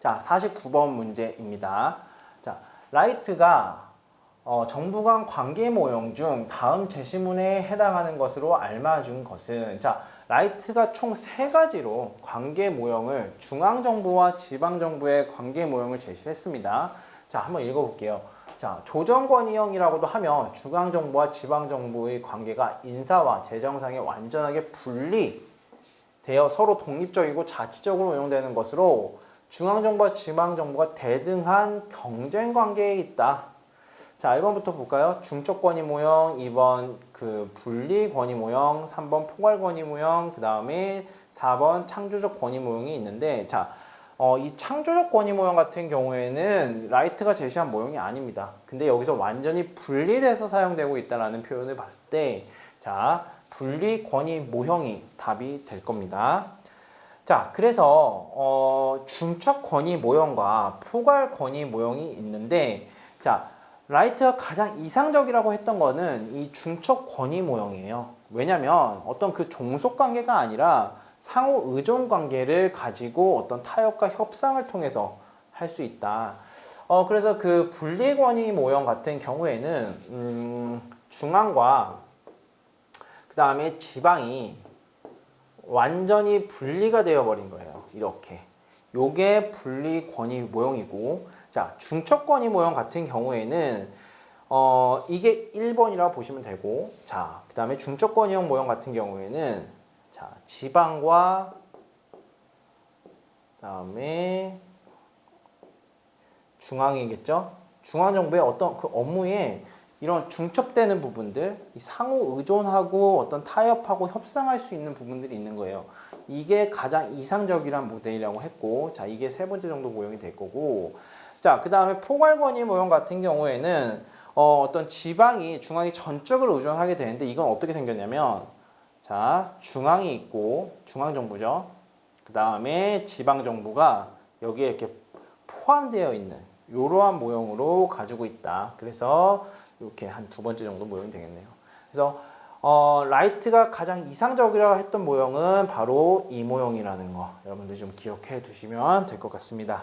자, 49번 문제입니다. 자, 라이트가 어, 정부 간 관계 모형 중 다음 제시문에 해당하는 것으로 알맞은 것은 자, 라이트가 총 세 가지로 관계 모형을 중앙 정부와 지방 정부의 관계 모형을 제시했습니다. 자, 한번 읽어 볼게요. 자, 조정권위형이라고도 하며 중앙 정부와 지방 정부의 관계가 인사와 재정상에 완전하게 분리되어 서로 독립적이고 자치적으로 운영되는 것으로 중앙 정부와 지방 정부가 대등한 경쟁 관계에 있다. 자, 1번부터 볼까요? 중적 권위 모형, 2번 그 분리 권위 모형, 3번 포괄 권위 모형, 그 다음에 4번 창조적 권위 모형이 있는데, 자, 어, 이 창조적 권위 모형 같은 경우에는 라이트가 제시한 모형이 아닙니다. 근데 여기서 완전히 분리돼서 사용되고 있다라는 표현을 봤을 때, 자, 분리 권위 모형이 답이 될 겁니다. 자, 그래서 어, 중첩 권위 모형과 포괄 권위 모형이 있는데, 자, 라이트가 가장 이상적이라고 했던 거는 이 중첩 권위 모형이에요. 왜냐면 어떤 그 종속 관계가 아니라 상호 의존 관계를 가지고 어떤 타협과 협상을 통해서 할 수 있다. 어, 그래서 그 분리 권위 모형 같은 경우에는 음, 중앙과 그 다음에 지방이 완전히 분리가 되어 버린 거예요. 이렇게. 요게 분리 권위 모형이고 자, 중첩 권위 모형 같은 경우에는 어, 이게 1번이라고 보시면 되고 자, 그다음에 중첩 권위형 모형 같은 경우에는 자, 지방과 그다음에 중앙이겠죠? 중앙 정부의 어떤 그 업무에 이런 중첩되는 부분들, 이 상호 의존하고 어떤 타협하고 협상할 수 있는 부분들이 있는 거예요. 이게 가장 이상적이란 모델이라고 했고, 자, 이게 세 번째 정도 모형이 될 거고, 자, 그 다음에 포괄권위 모형 같은 경우에는 어, 어떤 지방이 중앙이 전적으로 의존하게 되는데 이건 어떻게 생겼냐면, 자, 중앙이 있고, 중앙정부죠. 그 다음에 지방정부가 여기에 이렇게 포함되어 있는 이러한 모형으로 가지고 있다. 그래서 이렇게 한 두 번째 정도 모형이 되겠네요. 그래서 어, 라이트가 가장 이상적이라고 했던 모형은 바로 이 모형이라는 거 여러분들 좀 기억해 두시면 될 것 같습니다.